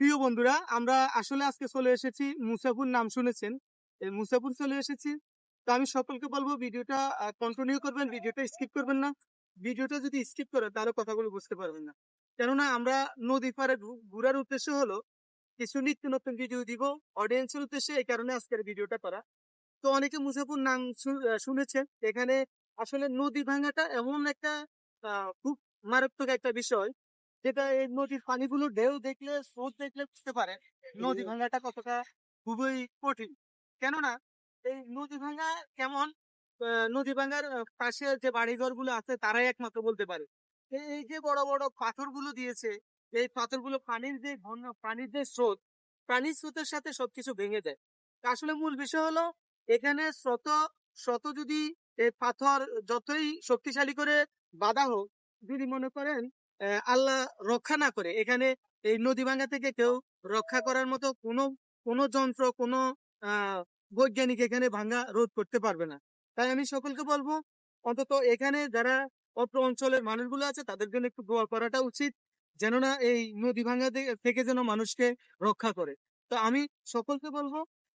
প্রিয় বন্ধুরা, আমরা আসলে আজকে চলে এসেছি মুসাফুর নাম শুনেছেন। মুসাফুর চলে এসেছি। তো আমি সকলকে বলব ভিডিওটা কন্টিনিউ করবেন, ভিডিওটা স্কিপ করবেন না। ভিডিওটা যদি স্কিপ করে তাহলে কথাগুলো বুঝতে পারবেন না। কেননা আমরা নদী ঘু- ঘোরার উদ্দেশ্য হলো কিছু নিত্য নতুন ভিডিও দিব। অডিয়েন্সের উদ্দেশ্যে এই কারণে আজকের ভিডিওটা করা। তো অনেকে মুসাফুর নাম শুনেছেন। এখানে আসলে নদী ভাঙাটা এমন একটা খুব মারাত্মক একটা বিষয় যেটা এই নদীর পানিগুলো ঢেউ দেখলে স্রোত দেখলে বুঝতে পারে নদী ভাঙাটা কতটা খুবই কঠিন। কেননা এই নদী ভাঙা কেমন? নদী ভাঙার পাশে যে বাড়িঘরগুলো আছে তারাই একমাত্র বলতে পারে। এই যে বড় বড় পাথরগুলো দিয়েছে এই পাথরগুলো পানির যে ঘন পানির যে স্রোত পানির স্রোতের সাথে সবকিছু ভেঙে যায়। আসলে মূল বিষয় হলো এখানে স্রোত স্রোত যদি এই পাথর যতই শক্তিশালী করে বাধা হোক যদি মনে করেন আল্লাহ রক্ষা না করে। এখানে এই নদী ভাঙা থেকে কেউ রক্ষা করার মতো কোনো কোনো যন্ত্র, কোনো বৈজ্ঞানিক এখানে ভাঙা রোধ করতে পারবে না। তাই আমি সকলকে বলব, অন্তত এখানে যারা অত্র অঞ্চলের মানুষগুলো আছে, তাদের জন্য একটু দোয়া করাটা উচিত যেন না এই নদী ভাঙ্গা থেকে যেন মানুষকে রক্ষা করে। তো আমি সকলকে বলব,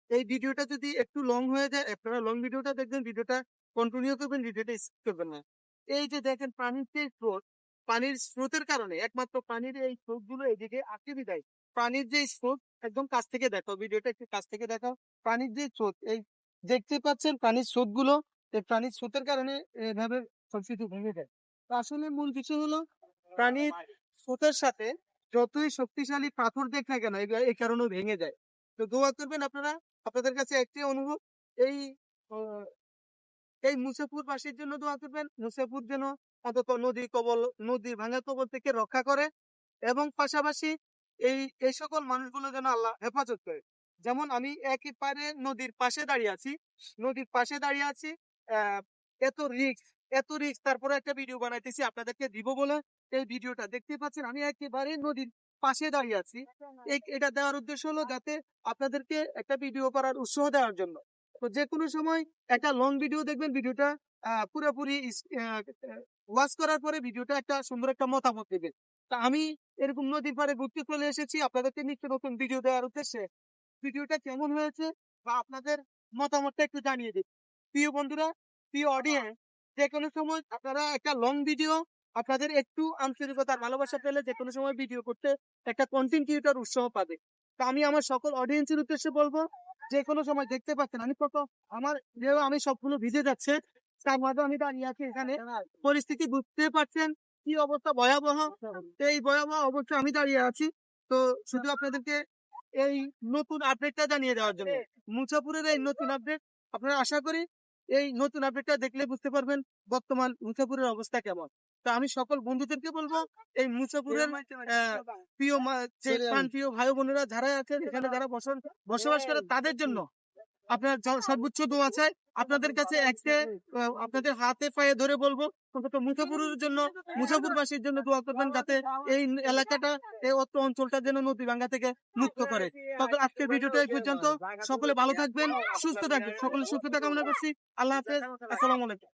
এই ভিডিওটা যদি একটু লং হয়ে যায়, আপনারা লং ভিডিওটা দেখবেন, ভিডিওটা কন্টিনিউ করবেন, ভিডিওটা স্কিপ করবেন না। এই যে দেখেন পানির যে স্রোত পানির স্রোতের কারণে, একমাত্র পানির এই স্রোতগুলো এদিকে আটকে দেয় পানির যে স্রোত, একদম কাছ থেকে দেখো ভিডিওটা একটু কাছ থেকে দেখাও। পানির যে স্রোত, এই দেখতে পাচ্ছেন পানির স্রোতগুলো এই পানির স্রোতের কারণে এভাবে সবকিছু ভেঙে যায়। তো আসলে মূল কিছু হলো প্রাণীর স্রোতের সাথে যতই শক্তিশালী পাথর দেখ না কেন এই কারণে ভেঙে যায়। তো দোয়া করবেন আপনারা, আপনাদের কাছে একটি অনুভব এই এই মুসাফুর বাসীর জন্য দোয়া করবেন। মুসাফুর যেন অন্তত নদী কবল, নদী ভাঙা কবল থেকে রক্ষা করে এবং পাশাপাশি এই এই সকল মানুষগুলো যেন আল্লাহ হেফাজত করে। যেমন আমি একই পারে নদীর পাশে দাঁড়িয়ে আছি। নদীর পাশে দাঁড়িয়ে আছি। এত রিক্স এত রিক্স তারপরে একটা ভিডিও বানাইতেছি, আপনাদেরকে দিব বলে। এই ভিডিওটা দেখতে পাচ্ছেন, আমি একেবারে নদীর পাশে দাঁড়িয়ে আছি। এটা দেওয়ার উদ্দেশ্য হলো যাতে আপনাদেরকে একটা ভিডিও করার উৎসাহ দেওয়ার জন্য। তো যে কোনো সময় একটা লং ভিডিও দেখবেন ভিডিওটা পুরোপুরি ওয়াচ করার পরে ভিডিওটা একটা সুন্দর একটা মতামত দেবেন তা আমি এরকম নদীর পাড়ে ঘুরতে চলে এসেছি, আপনাদেরকে নিত্য নতুন ভিডিও দেওয়ার উদ্দেশ্যে। ভিডিওটা কেমন হয়েছে বা আপনাদের মতামতটা একটু জানিয়ে দিন। প্রিয় বন্ধুরা, প্রিয় অডিয়েন্স যে কোনো সময় আপনারা একটা লং ভিডিও আপনাদের একটু আন্তরিকতার ভালোবাসা পেলে যে কোনো সময় ভিডিও করতে একটা কন্টেন্ট ক্রিয়েটর উৎসাহ পাবে। তা আমি আমার সকল অডিয়েন্সের উদ্দেশ্যে বলব যে কোনো সময় দেখতে পাচ্ছেন। আমি কত আমার যেহেতু আমি সবগুলো ভিজে যাচ্ছে। তার মাঝে আমি দাঁড়িয়ে আছি এখানে। পরিস্থিতি বুঝতে পারছেন কি অবস্থা? ভয়াবহ। এই ভয়াবহ অবস্থায় আমি দাঁড়িয়ে আছি। তো শুধু আপনাদেরকে এই নতুন আপডেটটা জানিয়ে দেওয়ার জন্য। মুসাপুরের এই নতুন আপডেট আপনারা আশা করি এই নতুন আপডেটটা দেখলে বুঝতে পারবেন বর্তমান মুসাপুরের অবস্থা কেমন। তা আমি সকল বন্ধুদেরকে বলব এই মুসাপুরের প্রিয় প্রিয় ভাই বোনেরা যারা আছেন এখানে যারা বসবাস করে তাদের জন্য আপনার সর্বোচ্চ দোয়া চাই। আপনাদের কাছে একসে আপনাদের হাতে পায়ে ধরে বলব অন্তত মুসাফুরের জন্য মুসাফুরবাসীর জন্য দোয়া করবেন যাতে এই এলাকাটা এই অত্র অঞ্চলটা যেন নদী ভাঙ্গা থেকে মুক্ত করে। তবে আজকের ভিডিওটা এই পর্যন্ত। সকলে ভালো থাকবেন সুস্থ থাকবেন সকলে সুস্থতা কামনা করছি। আল্লাহ হাফেজ। আসসালামু আলাইকুম।